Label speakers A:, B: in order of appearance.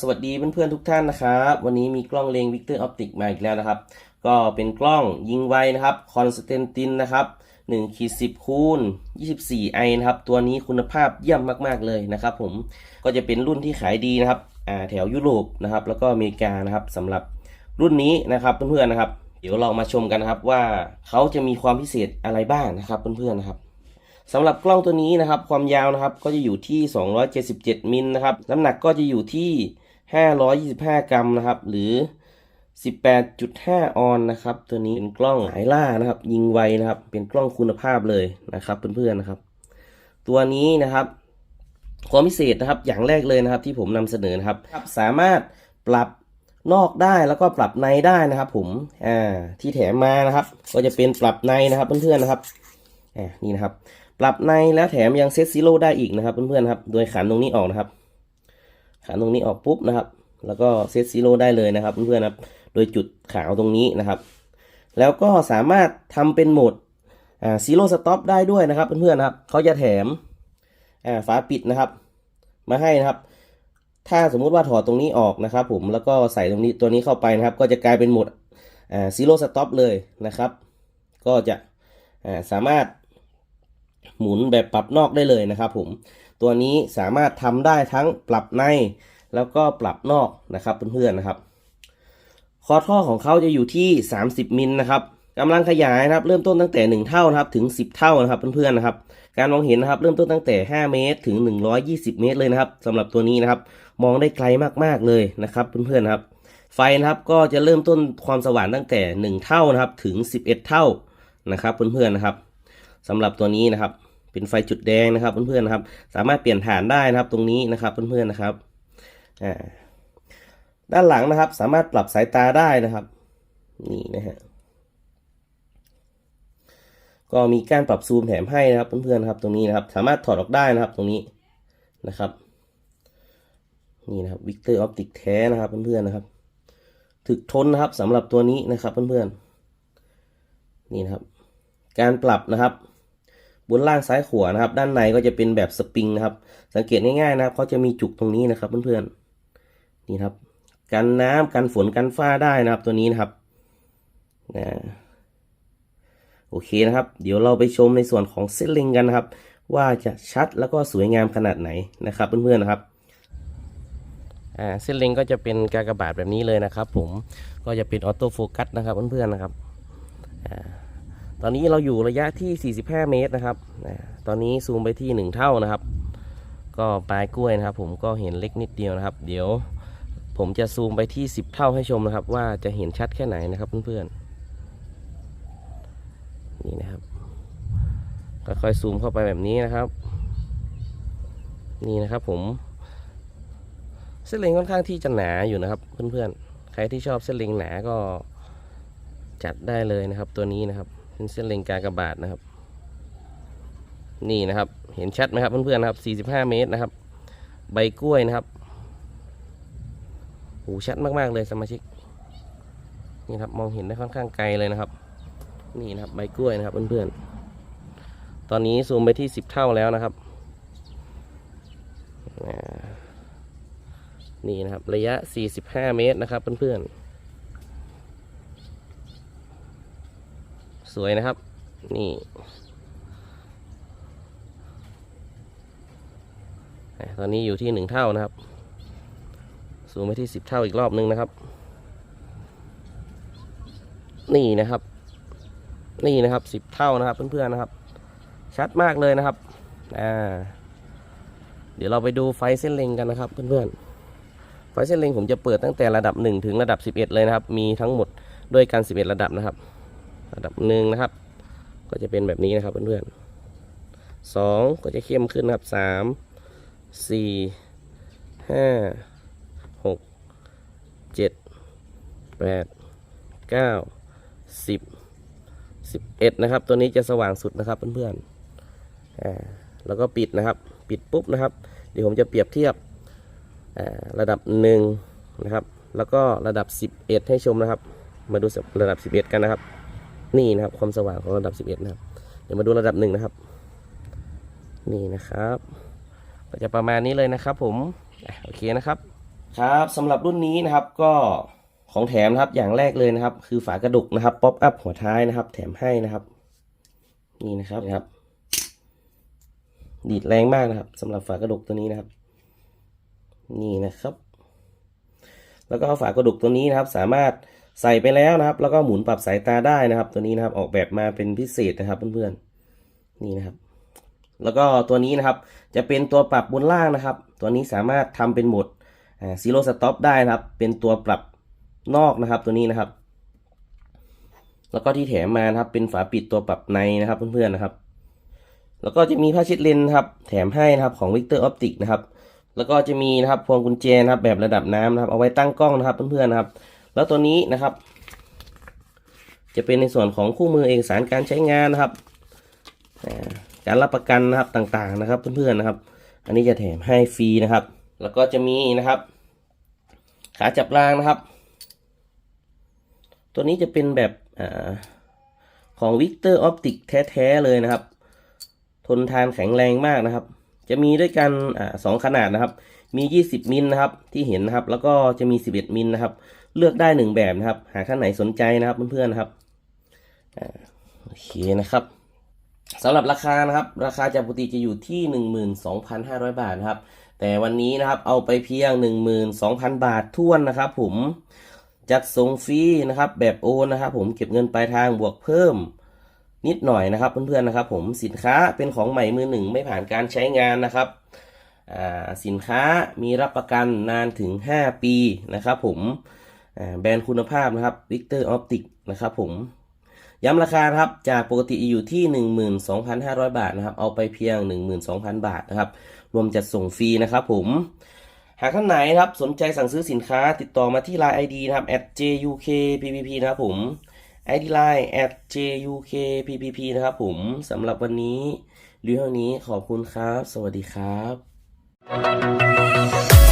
A: สวัสดีเพื่อนๆทุกท่านนะครับ วันนี้มีกล้องเลงวิกเตอร์ออปติกมาอีกแล้วนะครับ ก็เป็นกล้องยิงไวนะครับคอนสแตนตินนะครับ1ขีด10คูณ24ไอนะครับ ตัวนี้คุณภาพเยี่ยมมากๆเลยนะครับผมก็จะเป็นรุ่นที่ขายดีนะครับอ่าแถวยุโรปนะครับ แล้วก็อเมริกานะครับสำหรับรุ่นนี้นะครับเพื่อนๆนะครับ เดี๋ยวเรามาชมกันนะครับว่าเขาจะมีความพิเศษอะไรบ้างนะครับเพื่อนๆนะครับสำหรับกล้องตัวนี้นะครับ ความยาวนะครับก็จะอยู่ที่ 277 มิลนะครับ น้ำหนักก็จะอยู่ที่ 525 กรัมนะครับ หรือ 18.5 ออนนะครับ ตัวนี้เป็นกล้องไฮล่านะครับ ยิงไวนะครับ เป็นกล้องคุณภาพเลยนะครับ เพื่อนๆนะครับ ตัวนี้นะครับความพิเศษนะครับอย่างแรกเลยนะครับที่ผมนำเสนอนะครับ สามารถปรับนอกได้แล้วก็ปรับในได้นะครับ ผมอ่าที่แถมมานะครับ ก็จะเป็นปรับในนะครับเพื่อนๆนะครับอ่านี่นะครับ ปรับในแล้วแถมยังเซตซีโร่ได้อีกนะครับเพื่อนๆครับโดยขันตรงนี้ออกนะครับ ขันตรงนี้ออกปุ๊บนะครับ แล้วก็เซตซีโร่ได้เลยนะครับเพื่อนๆครับ โดยจุดขาวตรงนี้นะครับ แล้วก็สามารถทำเป็นโหมดซีโร่สต็อปได้ด้วยนะครับเพื่อนๆครับเขาจะแถมฝาปิดนะครับ มาให้นะครับ ถ้าสมมุติว่าถอดตรงนี้ออกนะครับผมแล้วก็ใส่ตรงนี้ตัวนี้เข้าไปนะครับ ก็จะกลายเป็นโหมดซีโร่สต็อปเลยนะครับ ก็จะาสามารถหมุนแบบปรับนอกได้เลยนะครับผม ตัวนี้สามารถทำได้ทั้งปรับในแล้วก็ปรับนอกนะครับเพื่อนๆนะครับ คอท่อของเขาจะอยู่ที่ 30 มิลนะครับกำลังขยายนะครับเริ่มต้นตั้งแต่ 1 เท่านะครับถึง 10 เท่านะครับเพื่อนๆนะครับ การมองเห็นนะครับเริ่มต้นตั้งแต่ 5 เมตรถึง 120 เมตรเลยนะครับสำหรับตัวนี้นะครับ มองได้ไกลมากๆเลยนะครับเพื่อนๆนะครับ ไฟนะครับก็จะเริ่มต้นความสว่างตั้งแต่ 1 เท่านะครับถึง 11 เท่านะครับเพื่อนๆนะครับสำหรับตัวนี้นะครับ เป็นไฟจุดแดงนะครับเพื่อนๆนะครับ สามารถเปลี่ยนฐานได้นะครับตรงนี้นะครับเพื่อนๆนะครับอ่าด้านหลังนะครับ สามารถปรับสายตาได้นะครับนี่นะฮะก็มีการปรับซูมแถมให้นะครับเพื่อนๆนครับ ตรงนี้นะครับ สามารถถอดออกได้นะครับตรงนี้นะครับ นี่นะครับวิกเตอร์ออปติกแท้นะครับเพื่อนๆนะครับ ถึกทนนะครับสำหรับตัวนี้นะครับเพื่อนๆนี่นะครับ การปรับนะครับ บนล่างซ้ายขวานะครับ ด้านในก็จะเป็นแบบสปริงนะครับ สังเกตง่ายๆนะครับเขาจะมีจุกตรงนี้นะครับเพื่อนๆนี่ครับกันน้ำกันฝนกันฟ้าได้นะครับ ตัวนี้นะครับนะโอเคนะครับ เดี๋ยวเราไปชมในส่วนของเส้นเล็งกันนะครับ ว่าจะชัดแล้วก็สวยงามขนาดไหนนะครับ เพื่อนๆนะครับอ่าเส้นเล็งก็จะเป็นกากบาทแบบนี้เลยนะครับ ผมก็จะเป็นออโต้โฟกัสนะครับเพื่อนๆนะครับอ่า ตอนนี้เราอยู่ระยะที่ 45 เมตรนะครับ ตอนนี้ซูมไปที่ 1 เท่านะครับ ก็ปลายกล้วยนะครับ ผมก็เห็นเล็กนิดเดียวนะครับ เดี๋ยวผมจะซูมไปที่ 10 เท่าให้ชมนะครับ ว่าจะเห็นชัดแค่ไหนนะครับเพื่อนๆ นี่นะครับค่อยๆซูมเข้าไปแบบนี้นะครับ นี่นะครับผมเส้นเล็งค่อนข้างที่จะหนาอยู่นะครับ เพื่อนๆ ใครที่ชอบเส้นเล็งหนาก็จัดได้เลยนะครับตัวนี้นะครับ เป็นเส้นเล็งกากระบาทนะครับ นี่นะครับ เห็นชัดไหมครับเพื่อนๆนะครับ 45 เมตรนะครับ ใบกล้วยนะครับโหชัดมาก ๆ เลยสมาชิก นี่ครับมองเห็นได้ค่อนข้างไกลเลยนะครับ นี่นะครับใบกล้วยนะครับเพื่อนๆ ตอนนี้ซูมไปที่ 10 เท่าแล้วนะครับ นี่นะครับระยะ 45 เมตรนะครับเพื่อนๆ สวยนะครับ นี่ตอนนี้อยู่ที่หนึ่งเท่านะครับ สูงไปที่สิบเท่าอีกรอบนึงนะครับ นี่นะครับ นี่นะครับสิบเท่านะครับ เพื่อนๆนะครับ ชัดมากเลยนะครับอ่าเดี๋ยวเราไปดูไฟเส้นเล็งกันนะครับ เพื่อนๆไฟเส้นเล็งผมจะเปิดตั้งแต่ระดับ 1 ถึงระดับ 11 เลยนะครับ มีทั้งหมดด้วยกัน 11 ระดับนะครับ ระดับหนึ่งนะครับ ก็จะเป็นแบบนี้นะครับเพื่อนๆสองก็จะเข้มขึ้นนะครับสามสี่ห้าหกเจ็ดแปดเก้าสิบสิบเอ็ดนะครับ ตัวนี้จะสว่างสุดนะครับเพื่อนๆอ่าแล้วก็ปิดนะครับ ปิดปุ๊บนะครับ เดี๋ยวผมจะเปรียบเทียบระดับหนึ่งนะครับ แล้วก็ระดับ 11 ให้ชมนะครับ มาดูระดับ 11 กันนะครับ นี่นะครับ ความสว่างของระดับ 11 นะครับ เดี๋ยวมาดูระดับหนึ่งนะครับ นี่นะครับ ก็จะประมาณนี้เลยนะครับ ผมโอเคนะครับ ครับสำหรับรุ่นนี้นะครับก็ของแถมนะครับอย่างแรกเลยนะครับ คือฝากระดุกนะครับป๊อปอัพหัวท้ายนะครับ แถมให้นะครับ นี่นะครับนะครับดีดแรงมากนะครับสำหรับฝากระดุกตัวนี้นะครับ นี่นะครับ แล้วก็ฝากระดุกตัวนี้นะครับ สามารถ ใส่ไปแล้วนะครับ แล้วก็หมุนปรับสายตาได้นะครับ ตัวนี้นะครับออกแบบมาเป็นพิเศษนะครับเพื่อนๆนี่นะครับ แล้วก็ตัวนี้นะครับ จะเป็นตัวปรับบนล่างนะครับ ตัวนี้สามารถทำเป็นโหมดซีโร่สต็อปได้นะครับ เป็นตัวปรับนอกนะครับ ตัวนี้นะครับ แล้วก็ที่แถมมานะครับ เป็นฝาปิดตัวปรับในนะครับเพื่อนๆนะครับ แล้วก็จะมีผ้าเช็ดเลนครับ แถมให้นะครับของ Victor Optic นะครับ แล้วก็จะมีนะครับพวงกุญแจนะครับ แบบระดับน้ำนะครับ เอาไว้ตั้งกล้องนะครับเพื่อนๆนะครับ แล้วตัวนี้นะครับ จะเป็นในส่วนของคู่มือเอกสารการใช้งานนะครับ การรับประกันนะครับต่างๆนะครับเพื่อนๆนะครับ อันนี้จะแถมให้ฟรีนะครับ แล้วก็จะมีนะครับ ขาจับรางนะครับ ตัวนี้จะเป็นแบบอของ Victor Optic แท้ๆเลยนะครับ ทนทานแข็งแรงมากนะครับ จะมีด้วยกันอสองขนาดนะครับ มี 20 มิลนะครับที่เห็นนะครับ แล้วก็จะมี 11 มิลนะครับ เลือกได้หนึ่งแบบนะครับ หากท่านไหนสนใจนะครับเพื่อนๆนะครับโอเคนะครับสำหรับราคานะครับ ราคาจากปกติจะอยู่ที่ 12,500 บาทนะครับ แต่วันนี้นะครับเอาไปเพียง 12,000 บาทท้วนนะครับ ผมจัดส่งฟรีนะครับ แบบโอนนะครับ ผมเก็บเงินปลายทางบวกเพิ่มนิดหน่อยนะครับเพื่อนๆนะครับ ผมสินค้าเป็นของใหม่มือหนึ่งไม่ผ่านการใช้งานนะครับสินค้ามีรับประกันนานถึง 5 ปีนะครับ ผม แบรนด์คุณภาพนะครับ Victor Optic นะครับผมย้ำราคาครับจากปกติอยู่ที่ 12,500 บาทนะครับ เอาไปเพียง 12,000 บาทนะครับ รวมจัดส่งฟรีนะครับผม หากท่านไหนครับสนใจสั่งซื้อสินค้าติดต่อมาที่ Line ID นะครับ @jukppp นะครับผม ID Line @jukppp นะครับผมสำหรับวันนี้รีวิวเท่านี้ขอบคุณครับ สวัสดีครับ